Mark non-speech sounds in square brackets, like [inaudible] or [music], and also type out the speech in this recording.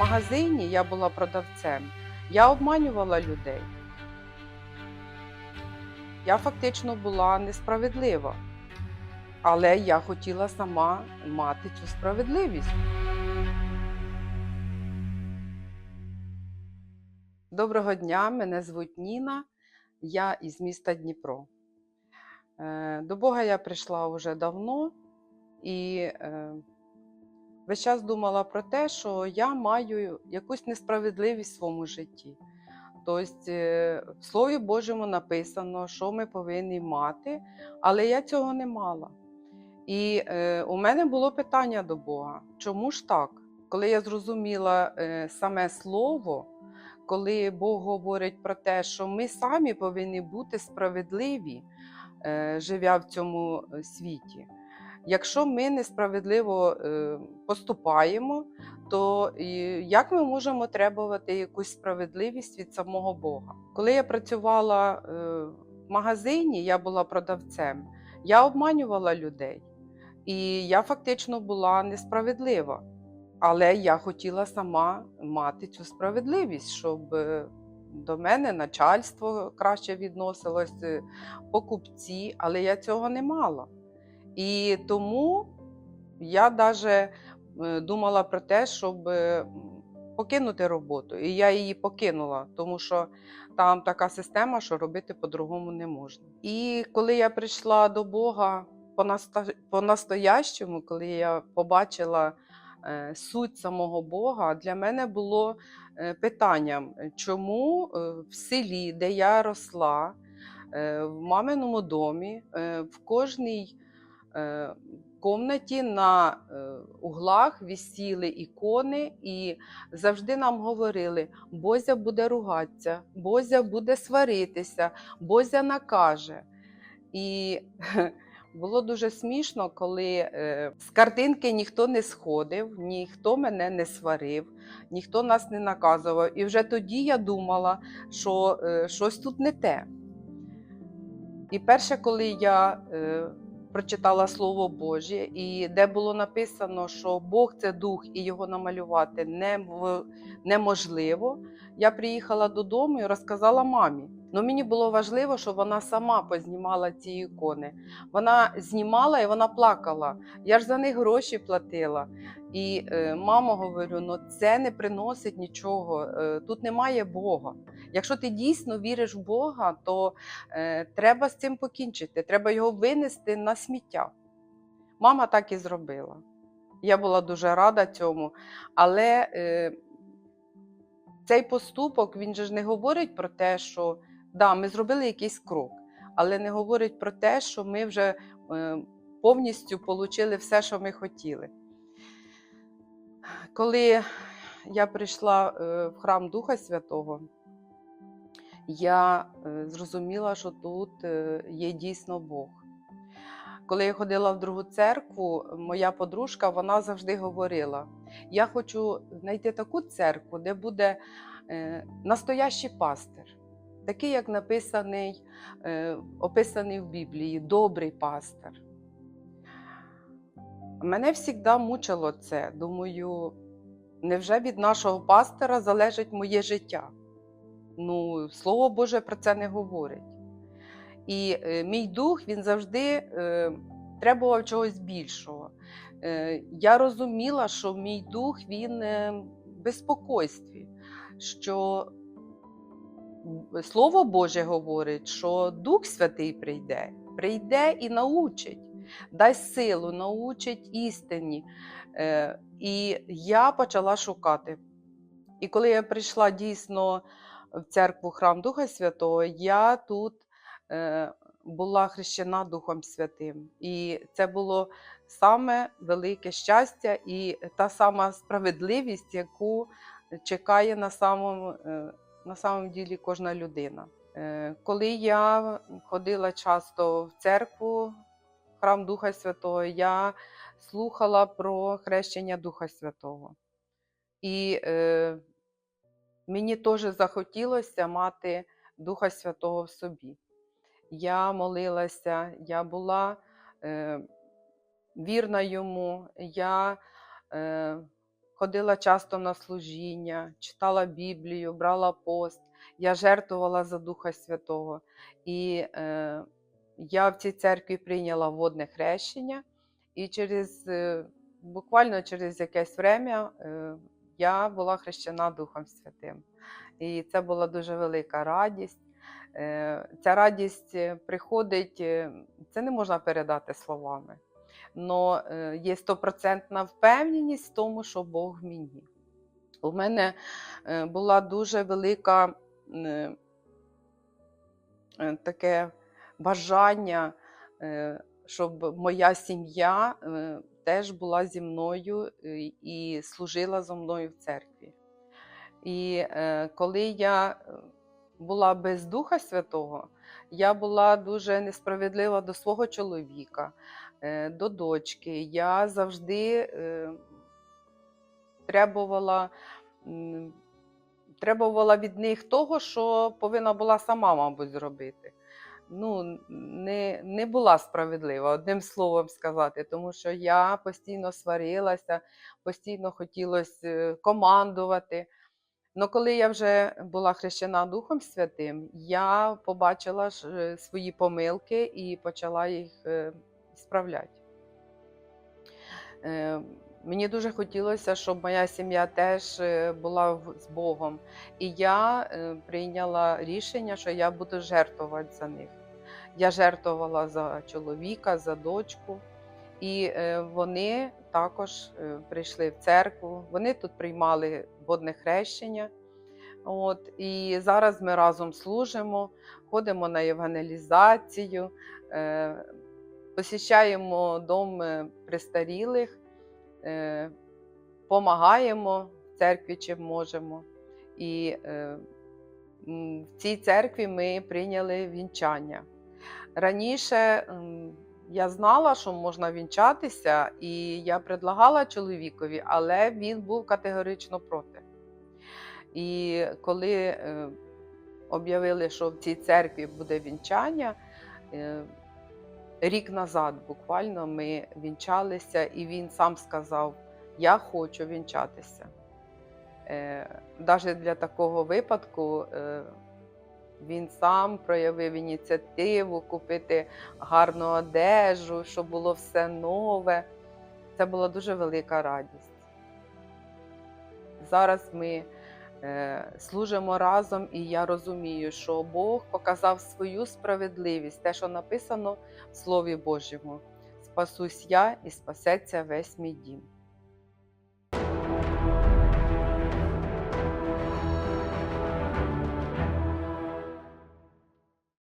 магазині я була продавцем, я обманювала людей. Я фактично була несправедлива, але я хотіла сама мати цю справедливість. Доброго дня, мене звуть Ніна, я із міста Дніпро. Е, До Бога я прийшла вже давно і е, весь час думала про те, що я маю якусь несправедливість в своєму житті. Тобто е, в Слові Божому написано, що ми повинні мати, але я цього не мала. І е, у мене було питання до Бога: чому ж так? Коли я зрозуміла е, саме слово, коли Бог говорить про те, що ми самі повинні бути справедливі, е, живя в цьому е, світі. Якщо ми несправедливо е, поступаємо, то як ми можемо требувати якусь справедливість від самого Бога? Коли я працювала е, в магазині, я була продавцем, я обманювала людей, і я фактично була несправедлива. Але я хотіла сама мати цю справедливість, щоб е, до мене начальство краще відносилось, покупці, але я цього не мала. І тому я навіть думала про те, щоб е, покинути роботу. І я її покинула, тому що там така система, що робити по-другому не можна. І коли я прийшла до Бога по-настоящому, коли я побачила е, суть самого Бога, для мене було е, питанням, чому е, в селі, де я росла, е, в маминому домі, е, в кожній е, комнаті на е, углах висіли ікони, і завжди нам говорили: Бозя буде ругатися, Бозя буде сваритися, Бозя накаже. І [laughs] було дуже смішно, коли е, з картинки ніхто не сходив, ніхто мене не сварив, ніхто нас не наказував. І вже тоді я думала, що е, щось тут не те. І перше, коли я е, прочитала Слово Боже, і де було написано, що Бог це дух, і його намалювати нем- неможливо, я приїхала додому і розказала мамі. Ну мені було важливо, щоб вона сама познімала ці ікони. Вона знімала і вона плакала. Я ж за них гроші платила. І е, мама говорю: ну це не приносить нічого. е, тут немає Бога. Якщо ти дійсно віриш в Бога, то е, треба з цим покінчити. Треба його винести на сміття. Мама так і зробила. Я була дуже рада цьому. Але е, цей поступок він же ж не говорить про те, що да, ми зробили якийсь крок, але не говорить про те, що ми вже е, повністю отримали все, що ми хотіли. Коли я прийшла е, в храм Духа Святого, я е, зрозуміла, що тут є дійсно Бог. Коли я ходила в другу церкву, моя подружка вона завжди говорила: я хочу знайти таку церкву, де буде настоящий пастир, такий, як написаний, е, описаний в Біблії, добрий пастир. Мене завжди мучило це. Думаю, невже від нашого пастора залежить моє життя? Ну, Слово Боже про це не говорить. І е, мій дух він завжди е, требував чогось більшого. Я розуміла, що мій дух він в безпокойстві, що Слово Боже говорить, що Дух Святий прийде, прийде і научить, дасть силу, научить істині. Е, і я почала шукати. І коли я прийшла дійсно в церкву храм Духа Святого, я тут е, була хрещена Духом Святим. І це було саме велике щастя і та сама справедливість, яку чекає на самому, е, на самому ділі кожна людина. Е, Коли я ходила часто в церкву, храм Духа Святого, я слухала про хрещення Духа Святого. І е, мені теж захотілося мати Духа Святого в собі. Я молилася, я була е, вірна йому, я е, ходила часто на служіння, читала Біблію, брала пост. Я жертвувала за Духа Святого. І е, я в цій церкві прийняла водне хрещення, і через е, буквально через якесь время е, я була хрещена Духом Святим. І це була дуже велика радість. Е, Ця радість е, приходить, е, це не можна передати словами. Но е, є стопроцентна впевненість в тому, що Бог мені. У мене е, була дуже велика е, таке бажання, щоб моя сім'я теж була зі мною і служила зо мною в церкві. І коли я була без Духа Святого, я була дуже несправедлива до свого чоловіка, до дочки. Я завжди е, требувала, требувала від них того, що повинна була сама, мабуть, зробити. Ну, не, не була справедлива, одним [laughs] словом сказати, тому що я постійно сварилася, постійно хотілося е, командувати. Ну, коли я вже була хрещена Духом Святим, я побачила е, свої помилки і почала їх е, справляти. Е, Мені дуже хотілося, щоб моя сім'я теж е, була з Богом. І я е, прийняла рішення, що я буду жертвувати за них. Я жертвувала за чоловіка, за дочку. І вони також прийшли в церкву. Вони тут приймали водне хрещення. От, і зараз ми разом служимо, ходимо на евангелізацію, е, посіщаємо дом престарілих, е, в церкві, чим можемо. І е, в цій церкві ми прийняли вінчання. Раніше я знала, що можна вінчатися, і я предлагала чоловікові, але він був категорично проти. І коли е, об'явили, що в цій церкві буде вінчання, рік назад буквально ми вінчалися, і він сам сказав: Я хочу вінчатися. Навіть для такого випадку е, він сам проявив ініціативу купити гарну одежу, щоб було все нове. Це була дуже велика радість. Зараз ми е, служимо разом, і я розумію, що Бог показав свою справедливість, те, що написано в Слові Божому. Спасусь я і спасеться весь мій дім.